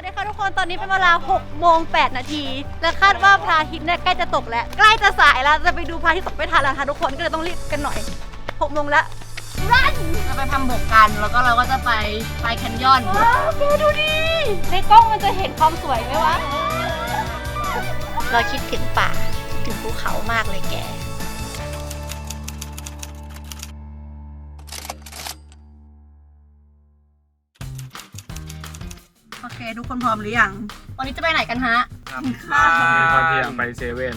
วัสดีค่ะทุกคนตอนนี้เป็นเวลา6โมง8นาที และคาดว่าพระอาทิตย์เนี่ยใกล้จะตกแล้ว ใกล้จะสายแล้ว จะไปดูพระอาทิตย์ตกไม่ทันแล้วค่ะทุกคนก็เลยต้องรีบกันหน่อย6โมงแล้วรันจะไปทำบกกัน แล้วก็เราก็จะไปไปแคนยอนว้าวแกดูดิในกล้องมันจะเห็นความสวยไหมวะ เราคิดถึงป่าถึงภูเขามากเลยแก ทุกคนพร้อมหรือยัง วันนี้จะไปไหนกันฮะมีตอนเที่ยงไปเซเว่น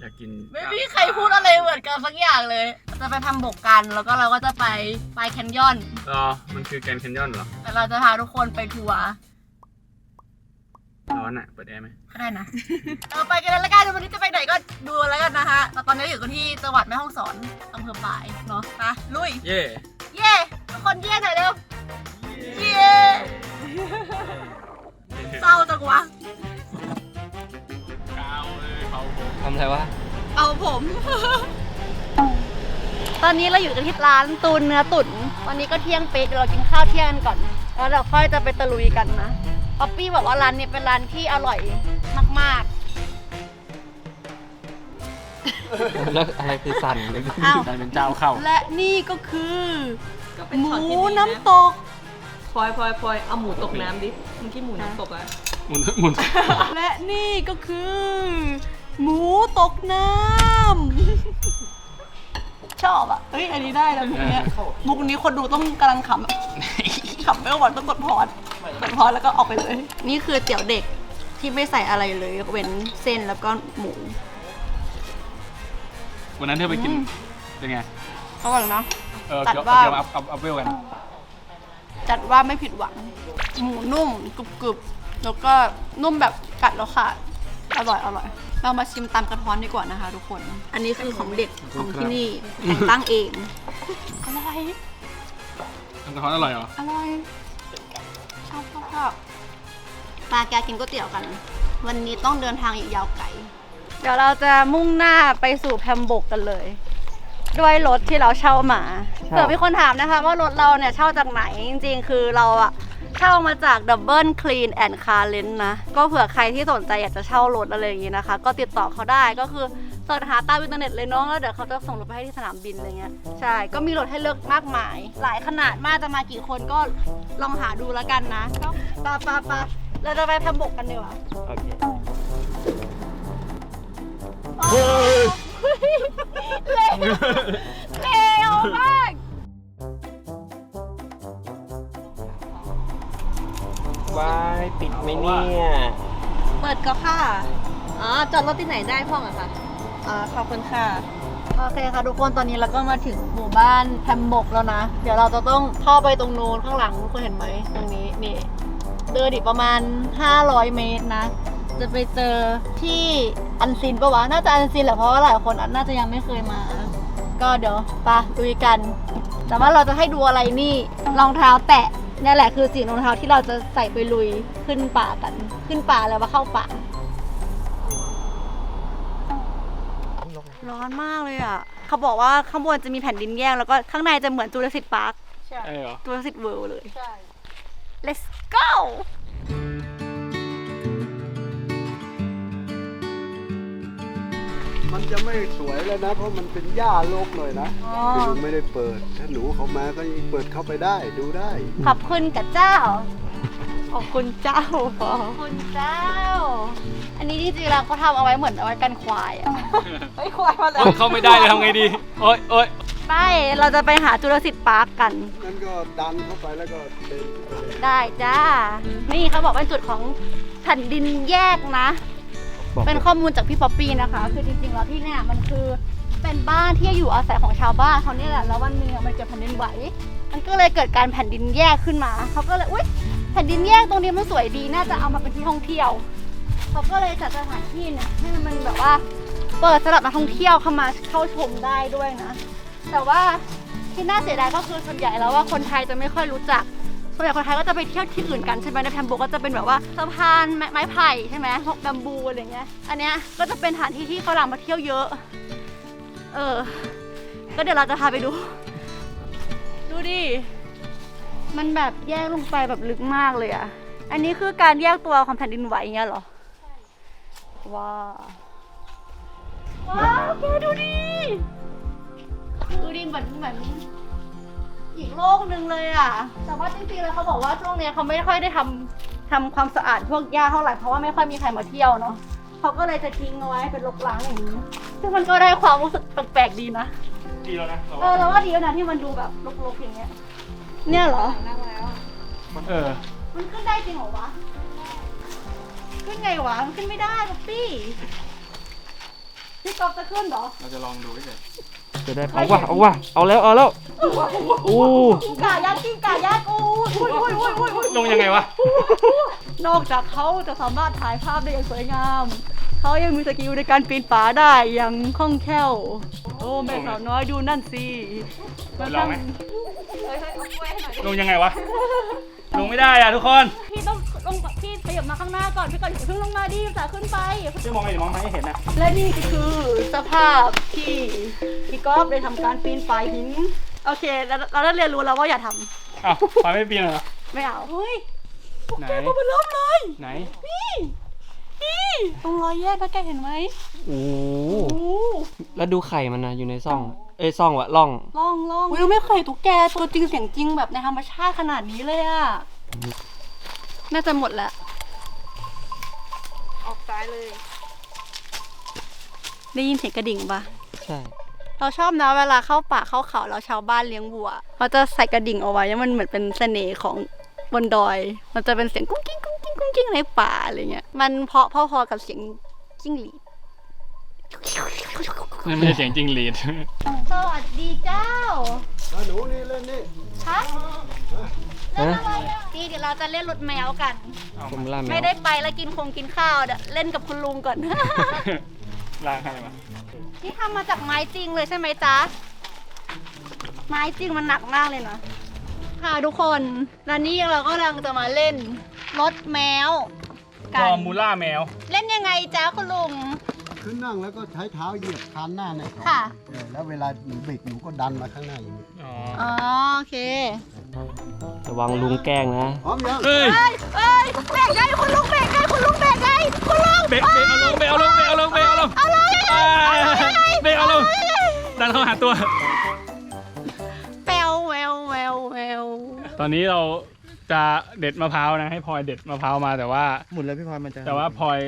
อยากกินไม่มีใครพูดอะไรเหมือนกันสักอย่างเลย จะไปทำบกกัน แล้วก็เราก็จะไปไปแคนยอน รอมันคือแกรนด์แคนยอนเหรอ แต่เราจะพาทุกคนไปทัวร์ร้อนอะ เปิดแอร์ไหมก็ได้นะ เราไปกันเลยละกันวันนี้จะไปไหนก็ดูแล้วกันนะคะแต่ตอนนี้อยู่กันที่จังหวัดแม่ฮ่องสอนอำเภอปายเนาะไปลุย เย่ เย่ทุกคนเย่หน่อยเร็วเย่ เศร้าจังวะ กาวเลยเขาผมทำอะไรวะ เอาผม ตอนนี้เราอยู่กันที่ร้านตูนเนื้อตุ๋นวันนี้ก็เที่ยงเป๊ะเดี๋ยวเรากินข้าวเที่ยงกันก่อน แล้วเราค่อยจะไปตะลุยกันนะป๊อปปี้บอกว่าร้านนี้เป็นร้านที่อร่อยมากแล้วอะไรคือสั่นเลยอ้าว กลายเป็นเจ้าเข้า ๆ และนี่ก็คือก็เป็นหช็อตมูที่ดีะน้ำตก พลอยพลอยพลอยเอาหมูตกน้ำดิเมื่อกี้หมูน้ำตกอะหมุนหมุนและนี่ก็คือ หมูตกน้ำ ชอบอะ เฮ้ย อันนี้ได้แล้วมุกเนี้ยมุกนี้คนดูต้องกำลังขำอะ ขำไม่ไหวต้องกดพอดกดพอดแล้วก็ออกไปเลย นี่คือเตี๋ยวเด็กที่ไม่ใส่อะไรเลยยกเว้นเส้นแล้วก็หมูวันนั้นเธอไปกินอืมเป็นไงอร่อยนะเออตัดเกี่ยวว่า เกี่ยวอัพอัพอัพเวลกัน จัดว่าไม่ผิดหวัง หมูนุ่มกรุบกรุบแล้วก็นุ่มแบบกัดแล้วค่ะ อร่อยอร่อย เรามาชิมตามกระท้อนดีกว่านะคะ ทุกคน อันนี้คือของเด็ดของที่นี่แต่งตั้งเองอร่อยทำกระท้อนอร่อยเหรอ อร่อยชอบชอบชอบปลาแกกินก๋วยเตี๋ยวกัน วันนี้ต้องเดินทางอีกยาวไกล เดี๋ยวเราจะมุ่งหน้าไปสู่แพมบกกันเลย ด้วยรถที่เราเช่ามาเผื่อมีคนถามนะคะว่ารถเราเนี่ยเช่าจากไหนจริงๆ คือเราอะเช่ามาจาก Double Clean and Car Rent นะ ก็เผื่อใครที่สนใจอยากจะเช่ารถอะไรอย่างงี้นะคะ ก็ติดต่อเขาได้ก็คือเสิร์ชหาตามอินเทอร์เน็ตเลยเน้องแล้วเดี๋ยวเขาจะส่งรถไปให้ที่สนามบินอะไรเงี้ยใช่ ก็มีรถให้เลือกมากมาย หลายขนาดมากจะมากี่คนก็ลองหาดูแล้วกันนะก็ปะปะปะเราจะไปแพมบกกันดีกว่าโอเคเร็วเร็ว มากวายปิดไหมเนี่ยเปิดก็ค่ะ อ๋อ จอดรถที่ไหนได้พ่องอะค่ะอ่าขอบคุณค่ะ โอเคค่ะทุกคนตอนนี้เราก็มาถึงหมู่บ้านแพมบกแล้วนะ เดี๋ยวเราจะต้องเข้าไปตรงนู้นข้างหลังทุกคนเห็นไหมตรงนี้นี่ เดินอีกประมาณ 500 เมตรนะ จะไปเจอที่อันซินปะวะ น่าจะอันซินแหละเพราะว่าหลายคนน่าจะยังไม่เคยมา ก็เดี๋ยวไปะดูกัน แต่ว่าเราจะให้ดูอะไรนี่รองเท้าแตะนี่แหละคือสีรองเท้าที่เราจะใส่ไปลุยขึ้นป่ากัน ขึ้นป่าแล้วว่าเข้าป่า ร้อนมากเลยอะ เขาบอกว่าข้างบนจะมีแผ่นดินแยกแล้วก็ข้างในจะเหมือนจูราสสิกพาร์คเออเหรอจูราสสิกเวิลด์เลย ใช่ let's go มันจะไม่สวยแล้วนะ เพราะมันเป็นหญ้าโลกหน่อยนะอ๋อ คือไม่ได้เปิด ถ้าหนูเขามาก็ยังเปิดเข้าไปได้ดูได้ ขอบคุณกับเจ้า ขอบคุณเจ้าขอบคุณเจ้า อันนี้จริงๆแล้วเขาทำเอาไว้เหมือนเอาไว้กันควายอะไอ้ควายมาแล้วโอ๊ยเข้าไม่ได้เลยทำไงดีโอ๊ยโอ๊ยไปเราจะไปหาจูราสสิกพาร์คกัน นั่นก็ดันเข้าไปแล้วก็เดินไปเลยได้จ้า นี่เขาบอกเป็นจุดของแผ่นดินแยกนะ เป็นข้อมูลจากพี่ป๊อปปี้นะคะ คือจริงๆแล้วที่เนี่ยมันคือเป็นบ้านที่อยู่อาศัยของชาวบ้านเขาเนี่ยแหละแล้ววันหนึงมันเกิดแผ่นดินไหว มันก็เลยเกิดการแผ่นดินแยกขึ้นมาเขาก็เลยอุ๊ยแผ่นดินแยกตรงนี้มันสวยดีน่าจะเอามาเป็นที่ท่องเที่ยวเขาก็เลยจัดสถานที่เนี่ยให้มันแบบว่าเปิดสำหรับนักท่องเที่ยวเข้ามาเข้าชมได้ด้วยนะ แต่ว่าที่น่าเสียดายก็คือส่วนใหญ่แล้วว่าคนไทยจะไม่ค่อยรู้จัก ส่วนใหญ่คนไทยก็จะไปเที่ยวที่อื่นกันใช่ไหมในแพมโบก็จะเป็นแบบว่าสะพานไม้ไม้ไผ่ใช่ไหมพวกแบมบูอะไรเงี้ย อันเนี้ยก็จะเป็นสถานที่ที่ฝรั่งมาเที่ยวเยอะ เออ ก็เดี๋ยวเราจะพาไปดู ดูดิ มันแบบแยกลงไปแบบลึกมากเลยอะอันนี้คือการแยกตัวของแผ่นดินไหวเงี้ยเหรอ ว้าว ว้าวแกดูดิ ดูดิเหมือนเหมือน อีกโลกหนึ่งเลยอะ แต่ว่าจริงๆแล้วเขาบอกว่าช่วงเนี้ยเขาไม่ค่อยได้ทำทำความสะอาดพวกหญ้าเท่าไหร่เพราะว่าไม่ค่อยมีใครมาเที่ยวเนาะเขาก็เลยจะทิ้งเอาไว้เป็นรกร้างอย่างนี้ซึ่งมันก็ได้ความรู้สึกแปลกๆดีนะดีแล้วนะเออแล้วว่าดีแล้วนะที่มันดูแบบรกๆอย่างเงี้ย เนี่ยเหรอเออ มันขึ้นได้จริงเหรอวะ ขึ้นไงวะ มันขึ้นไม่ได้ป๊อปปี้ พี่กอฟจะขึ้นเหรอ เราจะลองดูเฉย จะได้เอาว่ะเอาว่ะเอาแล้วเอาแล้วอู้กิ้งก่ายักษ์กิ้งก่ายักษ์อู้อุ้ยอุ้ยอุ้ยอุ้ยอุ้ยลงยังไงวะนอกจากเขาจะสามารถถ่ายภาพได้อย่างสวยงาม เขายังมีสกิลในการปีนป่าได้อย่างคล่องแคล่ว โอ้แม่สาวน้อยดูนั่นสิลองไหมเฮ้ยเฮ้ยเอากล้วยให้หน่อยลงยังไงวะลงไม่ได้อะทุกคนพี่ต้องลงพี่ขยับมาข้างหน้าก่อนพี่ก่อนอย่าเพิ่งลงมาดิจะขึ้นไปจะมองไงมองไม่เห็นนะและนี่ก็คือสภาพที่พี่ ก๊อฟได้ทำการปีนป่ายหิน โอเค แล้วเราได้เรียนรู้แล้วว่าอย่าทำอ้าวปล่อยไม่ปีนเหรอ ไม่เอาเฮ้ยพวกไหนแกตัวมันเริ่มเลย ไหนนี่นี่ตรงรอยแยกนะแกเห็นไหมโอ้โอ้แล้วดูไข่มันนะอยู่ในซ่อง เอ้ยซ่องวะล่องล่องล่องเราไม่เคยเห็นตุ๊กแกตัวจริงเสียงจริงแบบในธรรมชาติขนาดนี้เลยอะน่าจะหมดแล้วออกซ้ายเลย ได้ยินเสียงกระดิ่งปะใช่ เราชอบนะเวลาเข้าป่าเข้าเขาแล้วชาวบ้านเลี้ยงวัวเขาจะใส่กระดิ่งเอาไว้แล้วมันเหมือนเป็นเสน่ห์ของบนดอย มันจะเป็นเสียงกุ้งกิ้งกุ้งกิ้งกุ้งกิ้งในป่าอะไรเงี้ย มันเพราะพอๆกับเสียงจิ้งหรีดนั่นไม่ใช่เสียงจริงหรีดสวัสดีเจ้ามาหนูนี่เล่นนี่ฮะฮะนี่เดี๋ยวเราจะเล่นรถแมวกัน ผมล่าแมไม่วได้ไปแล้วกินคงกินข้าวเดี๋ยวเล่นกับคุณลุงก่อน ลากให้มานี่ทำมาจากไม้จริงเลยใช่ไหมจ๊ะ ไม้จริงมันหนักมากเลยนะค่ะทุกคนแล้วนี่เราก็กำลังจะมาเล่นรถแมวฟกัอนร์มูล่าแมว เล่นยังไงจ๊ะคุณลุง ขึ้นนั่งแล้วก็ใช้เท้าเหยียบคานหน้าเนี่ยค่ะ เออแล้วเวลาหนูเบรกหนูก็ดันมาข้างหน้าอย่างนี้อ๋ออ๋อโอเคระวังลุงแกล้งนะพร้อมยังเฮ้ยเอ้ยเอ้ยเบรกไงคุณลุงเบรกไงคุณลุงเบรกไงคุณลุงเบรกเบรกเอาลงเบรกเอาลงเบรกเอาลงเบรกเอาลงเอาเลยอ่าเบรกเอาลงดันเข้าหาตัว แปวแววแววแววตอนนี้เราจะเด็ดมะพร้าวนะให้พลอยเด็ดมะพร้าวมาแต่ว่า หมุนแล้วพี่พลอยมันจะแต่ว่าพลอย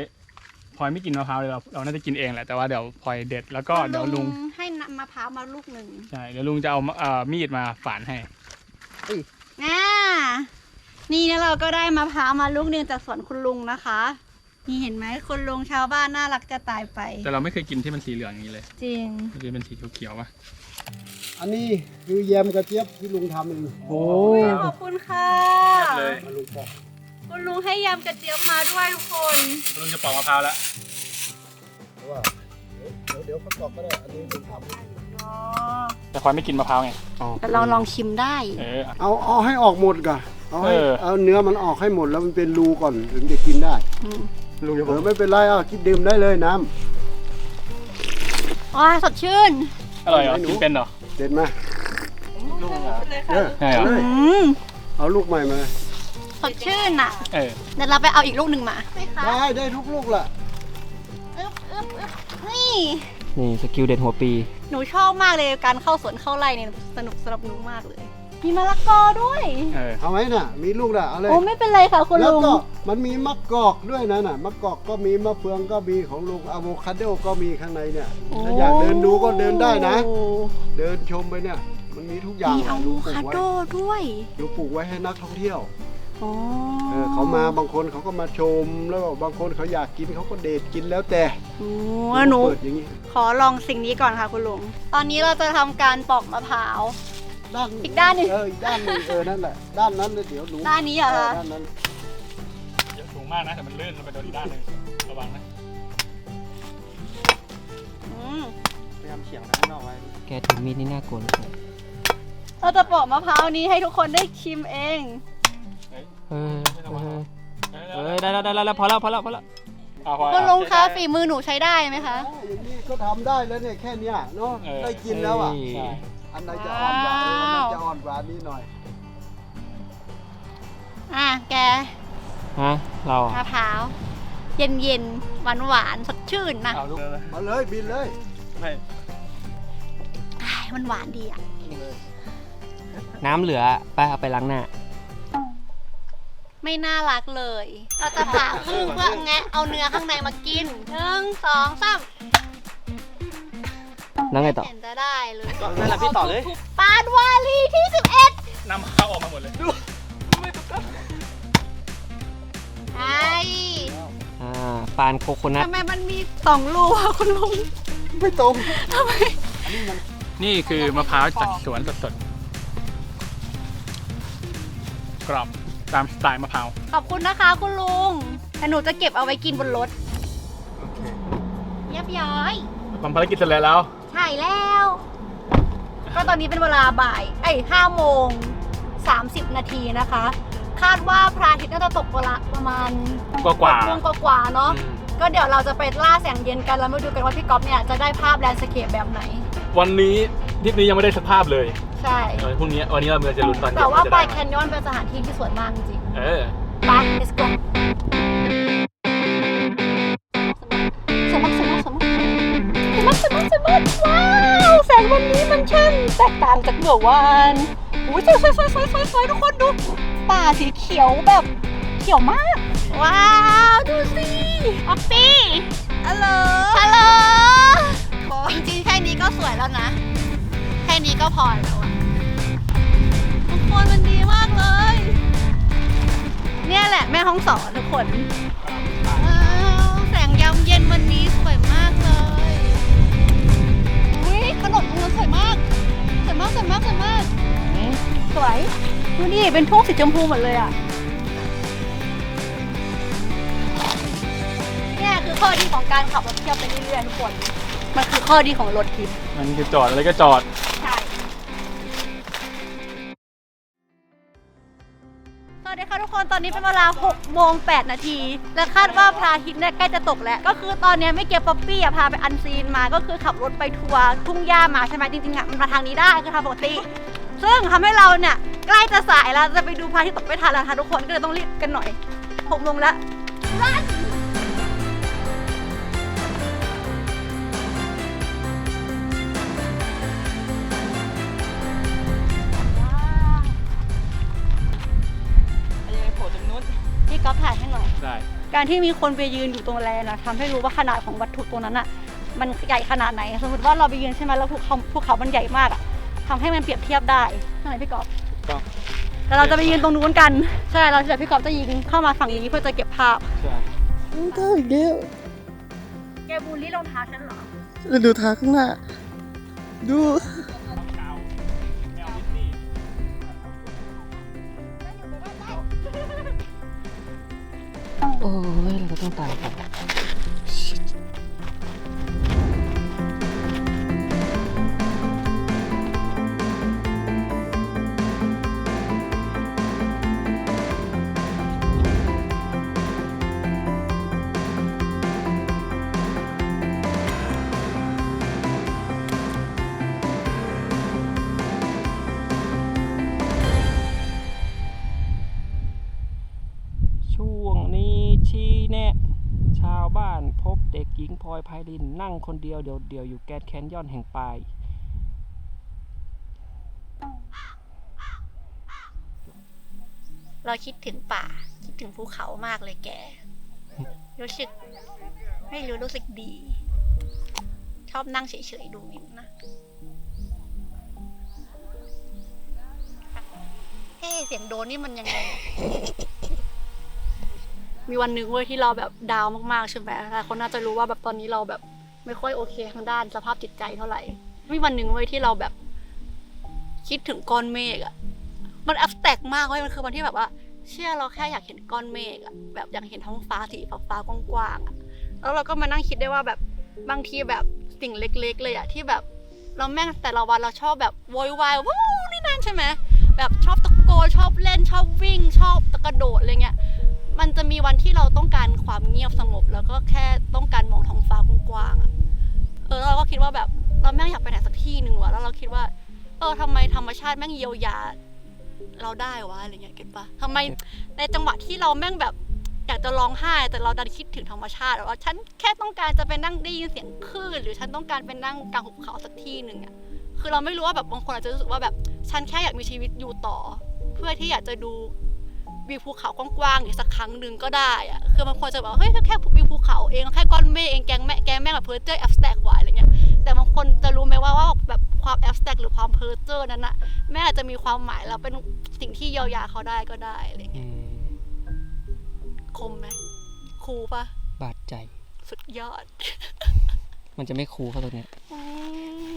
พลอยไม่กินมะพร้าวเลยเราเราน่าจะกินเองแหละแต่ว่าเดี๋ยวพลอยเด็ดแล้วก็เดี๋ยวลุงให้นำมะพร้าวมาลูกหนึ่งใช่เดี๋ยวลุงจะเอาเอ่อมีดมาฝานให้น่านี่นะเราก็ได้มะพร้าวมาลูกหนึ่งจากสวนคุณลุงนะคะ นี่เห็นไหมคุณลุงชาวบ้านน่ารักจะตายไป แต่เราไม่เคยกินที่มันสีเหลืองอย่างนี้เลยจริง มันจะเป็นสีเขียวๆป่ะอันนี้คือแยมกระเจี๊ยบที่ลุงทำเองโอ้ขอบคุณค่ะ เลย มาลุงบอก คุณลุงให้ยำกระเจี๊ยบมาด้วยทุกคนลุงจะปอกมะพร้าวแล้วเพราะว่าเดี๋ยวเดี๋ยวเขาบอกก็ได้ อันนี้ลุงทำแต่พลอยไม่กินมะพร้าวไงแต่ลองลองชิมได้ เออ เอาเอาให้ออกหมดก่อนเอาให้เออ เอาเนื้อมันออกให้หมดแล้วมันเป็นรูก่อนถึงจะกินได้อืมลุงจะเออไม่เป็นไรอะกินดื่มได้เลยน้ว้าสดชื่น อร่อยเหรอกินเป็นเหรอำเด็ดมาเออใช่เหรอเลยอืมเอาลูกใหม่มา สดชื่นอะ เออ เดี๋ยวเราไปเอาอีกลูกหนึ่งมา ไหมคะได้ได้ทุกลูกแหละอึ๊บอึ๊บอึ๊บนี่ นี่สกิลเด็ดหัวปี หนูชอบมากเลยการเข้าสวนเข้าไร่เนี่ยสนุกสำหรับหนูมากเลย มีมะละกอด้วย เออ เอาไหมน่ะ มีลูกน่ะเอาเลย โอ้ไม่เป็นไรค่ะคุณแล้วลุง ก็มันมีมะกอกด้วยนะน่ะมะกอกก็มีมะเฟืองก็มีของลุงอะโวคาโดก็มีข้างในเนี่ยถ้าอยากเดินดูก็เดินได้นะ โอ้เดินชมไปเนี่ย มันมีทุกอย่างมีอะอะโวลุงปลูคากไว้โดด้วย ลุงปลูกไว้ให้นักท่องเที่ยว โอ้เออเขามาบางคนเขาก็มาชมแล้วก็บางคนเขาอยากกินเขาก็เดทกินแล้วแต่โอ้หนูเปิดอย่างนี้ขอลองสิ่งนี้ก่อนค่ะคุณลุง ตอนนี้เราจะทำการปอกมะพร้าว ด้านอีกด้านหนึ่งเอออีกด้านหนึงเออนั่นแหละด้านนั้นเลยเดี๋ยวหนูด้านนี้เหรอคะ ด้านนั้นเยอะสูงมากนะแต่มันลื่นลงไปโดนอีกด้านหนึ่งระวังนะอืมพยายามเฉียงด้านนอกไว้แกถือมีดนี่น่ากลัวเลยเราจะปอกมะพร้าวนี้ให้ทุกคนได้ชิมเอง เฮ้ยเฮ้ยเฮ้ยได้แล้วได้แล้วพอแล้วพอแล้วพอแล้วเอาพอคุณลุงคะฝีมือหนูใช้ได้ไหมคะอย่างนี้ก็ทำได้แล้วเนี่ยแค่เนี้ยเนาะได้กินแล้วอะใช่อันไหนจะอ่อนกว่าอันไหนจะอ่อนกว่านี้หน่อยอะแกฮะเรามะพร้าวเย็นเย็นหวานหวานสดชื่นนะเอาลูกมาเลยบินเลยไม่อ้มันหวานดีอะน้ำเหลือไปเอาไปล้างหน้า ไม่น่ารักเลย เราจะผ่าครึ่งเพื่อแงะเอาเนื้อข้างในมากินหนึ่งสองสามแล้วไงต่อ เห็นจะได้เลยนั่นแหละพี่ต่อเลยปานวาลีที่ 11นำข้าวออกมาหมดเลยไอ้อ่าปานโคโคนัททำไมมันมีสองรูอะคุณลุงไม่ตรงนี่คือมะพร้าวจากสวนสดๆกรอบ ตามสไตล์มะพร้าวขอบคุณนะคะคุณลุงแต่หนูจะเก็บเอาไว้กินบนรถโอเคเรียบร้อยทำภารกิจเสร็จแล้ว ใช่แล้ว ก็ตอนนี้เป็นเวลาบ่ายเอ้ยห้าโมงสามสิบนาทีนะคะ คาดว่าพระอาทิตย์น่าจะตกเวลาประมาณกว่าหโมงกว่าๆเนาะก็เดี๋ยวเราจะไปล่าแสงเย็นกันแล้วมาดูกันว่าพี่ก๊อฟเนี่ยจะได้ภาพแลนด์สเคปแบบไหนๆวันนี้ทริปนี้ยังไม่ได้สภาพเลย ใช่ เออพรุ่งนี้วันนี้เราจะลุ้นตอนเย็นแต่ว่าจะปลาได้ยไหแคมนยอนเป็นสถานที่ที่สวยมากจริงเออไป let's go สมมติสมมติสมมติสมมติสมมติสมมติว้าวแสงวันนี้มันช่างแตกต่างจากเมื่อวานอุ้ยสวยสวยสวยสวยสวยสวยทุกคนดูป่าสีเขียวแบบเขียวมาก ว้าว ดูสิออปปี้ฮัลโหลฮัลโหลจริงๆแค่นี้ก็สวยแล้วนะแค่ นี้ก็พอแล้วทุกคนมันดีมากเลย เนี่ยแหละแม่ห้องสอนทุกคนว้าวแสงยามเย็นวันนี้สวยมากเลยอุ้ยขนมตรงนั้นสวยมากสวยมากสวยมากสวยมากสวยดูนี่เป็นทุ่งสีชมพูหมดเลยอะเนี่ยคือข้อดีของการขับรถเที่ยวไปเรื่อยๆทุกคน มันคือข้อดีของรถทริปมันคือจอดอะไรก็จอด วัสดีค่ะทุกคนตอนนี้เป็นเวลา6โมง8นาที และคาดว่าพระอาทิตย์เนี่ยใกล้จะตกแล้ว ก็คือตอนนี้ไม่เก็บป๊อปปี้อะพาไปอันซีนมาก็คือขับรถไปทัวร์ทุ่งหญ้ามาใช่ไหมจริงๆอะมันมาทางนี้ได้คือทางปกติ ซึ่งทำให้เราเนี่ยใกล้จะสายแล้วจะไปดูพระอาทิตย์ตกไม่ทันแล้วค่ะทุกคนก็เลยต้องรีบกันหน่อย6โมงแล้วรัน ถ่ายให้หน่อยได้การที่มีคนไปยืนอยู่ตรงแลนนะทำให้รู้ว่าขนาดของวัตถุตรงนั้นอะมันใหญ่ขนาดไหน สมมติว่าเราไปยืนใช่ไหมแล้วภูเขาภูเขามันใหญ่มากอะทำให้มันเปรียบเทียบได้ใช่ไหมพี่กอฟต้องแต่เราจะไปยืนตรงนู้นกัน ใช่ เราจะพี่กอฟจะยิงเข้ามาฝั่งนี้เพื่อจะเก็บภาพ ใช่ ก็อีกแล้วแกบูลลี่รองเท้าฉันเหรอจะดูทางข้างหน้า ดู โอ้ยเร อยไพรินนั่งคนเดียวเดียวเดียวอยู่แกนแคนยอนแห่งปลายเราคิดถึงป่า คิดถึงภูเขามากเลยแก รู้สึก ไม่รู้รู้สึกดี ชอบนั่งเฉยๆดูวิวนะเฮ้เสียงโดนนี่มันยังไง มีวันหนึ่งเว้ยที่เราแบบดาวมากๆใช่ไหมหลายคนน่าจะรู้ว่าแบบตอนนี้เราแบบไม่ค่อยโอเคทางด้านสภาพจิตใจเท่าไหร่ มีวันหนึ่งเว้ยที่เราแบบ คิดถึงก้อนเมฆอะมันแอบแตกมากเว้ยมันคือวันที่แบบว่า เชื่อเราแค่อยากเห็นก้อนเมฆอะแบบอยากเห็นท้องฟ้าสีฟ้ากว้างๆอะแล้วเราก็มานั่งคิดได้ว่าแบบบางทีแบบสิ่งเล็ก ๆ เลยอะที่แบบเราแม่งแต่ละวันเราชอบแบบโวยวายวู้นี่นั่นใช่ไหมแบบชอบตะโกนชอบเล่นชอบวิ่งชอบตะกระโดดอะไรเงี้ย มันจะมีวันที่เราต้องการความเงียบสงบ แล้วก็แค่ต้องการมองท้องฟ้ากว้างๆอะเออแล้วเราก็คิดว่าแบบเราแม่งอยากไปไหนสักที่หนึ่งวะแล้วเราคิดว่า เออทำไมธรรมชาติแม่งเยียวยา เราได้วะอะไรเงี้ยเก็ตปะทำไมในจังหวะที่เราแม่งแบบอยากจะร้องไห้ แต่เราดันคิดถึงธรรมชาติว่าฉันแค่ต้องการจะไปนั่งได้ยินเสียงคลื่นหรือฉันต้องการไปนั่งกลางหุบเขาสักที่หนึ่งอะคือเราไม่รู้ว่าแบบบางคนอาจจะรู้สึกว่าแบบฉันแค่อยากมีชีวิตอยู่ต่อ เพื่อที่อยากจะดู วิวภูเขากว้างๆอีกสักครั้งหนึ่งก็ได้อะคือบางคนจะบอกว่าเฮ้ยแค่วิวภูเขาเองแค่ก้อนเมฆเองแกงแม่แกงแม่งแบบเพอร์เจอร์แอบสแต็กไว้อะไรเงี้ยแต่บางคนจะรู้ไหมว่าว่าแบบความแอบสแต็กหรือความเพอร์เจอร์นั้นอะแม่อาจจะมีความหมายแล้วเป็นสิ่งที่เยียวยาเขาได้ก็ได้อะไรเงี้ยอืมคมไหมคูลปะบาดใจ สุดยอด มันจะไม่คูลเข้าตรงเนี้ยอื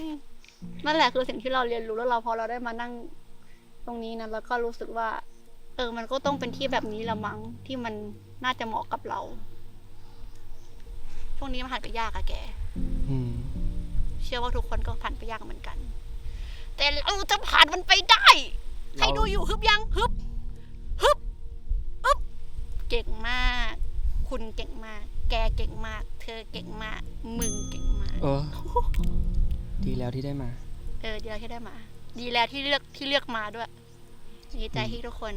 มนั่นแหละคือสิ่งที่เราเรียนรู้แล้วเราพอเราได้มานั่งตรงนี้นะแล้วก็รู้สึกว่าเออมันก็ต้องเป็นที่แบบนี้ละมั้งที่มันน่าจะเหมาะกับเรา ช่วงนี้มันผ่านไปยากอะแกอืมเชื่อว่าทุกคนก็ผ่านไปยากเหมือนกัน แต่เราจะผ่านมันไปได้ใครดูอยู่ฮึบยังฮึบฮึบอึบเก่งมาก คุณเก่งมาก แกเก่งมาก เธอเก่งมาก มึงเก่งมากเออดีแล้วที่ได้มา เออดีแล้วที่ได้มา ดีแล้วที่เลือกที่เลือกมาด้วยดีใจที่ทุกคน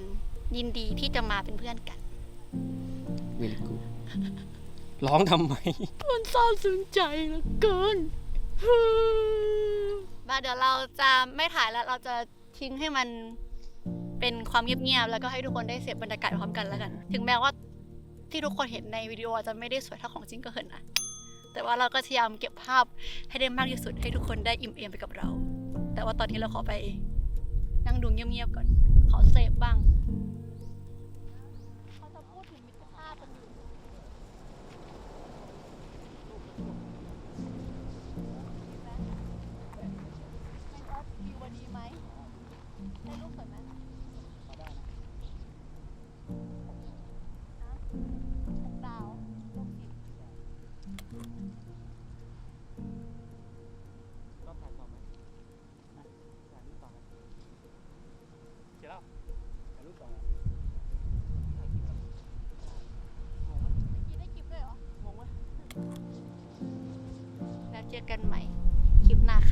ยินดีที่จะมาเป็นเพื่อนกัน very good ร้องทำไม มันซาบซึ้งใจเหลือเกินมาเดี๋ยวเราจะไม่ถ่ายแล้ว เราจะทิ้งให้มันเป็นความเงียบๆแล้วก็ให้ทุกคนได้เสพบรรยากาศพร้อมกันแล้วกัน ถึงแม้ว่าที่ทุกคนเห็นในวิดีโออาจจะไม่ได้สวยเท่าของจริงก็เหินนะแต่ว่าเราก็พยายามเก็บภาพให้ได้มากที่สุดให้ทุกคนได้อิ่มเอมไปกับเรา แต่ว่าตอนนี้เราขอไปนั่งดูเงียบๆก่อน ขอเซฟบ้าง กินได้คลิปด้วยเหรอ งงวะแล้วเจอกันใหม่ คลิปหน้าค่ะ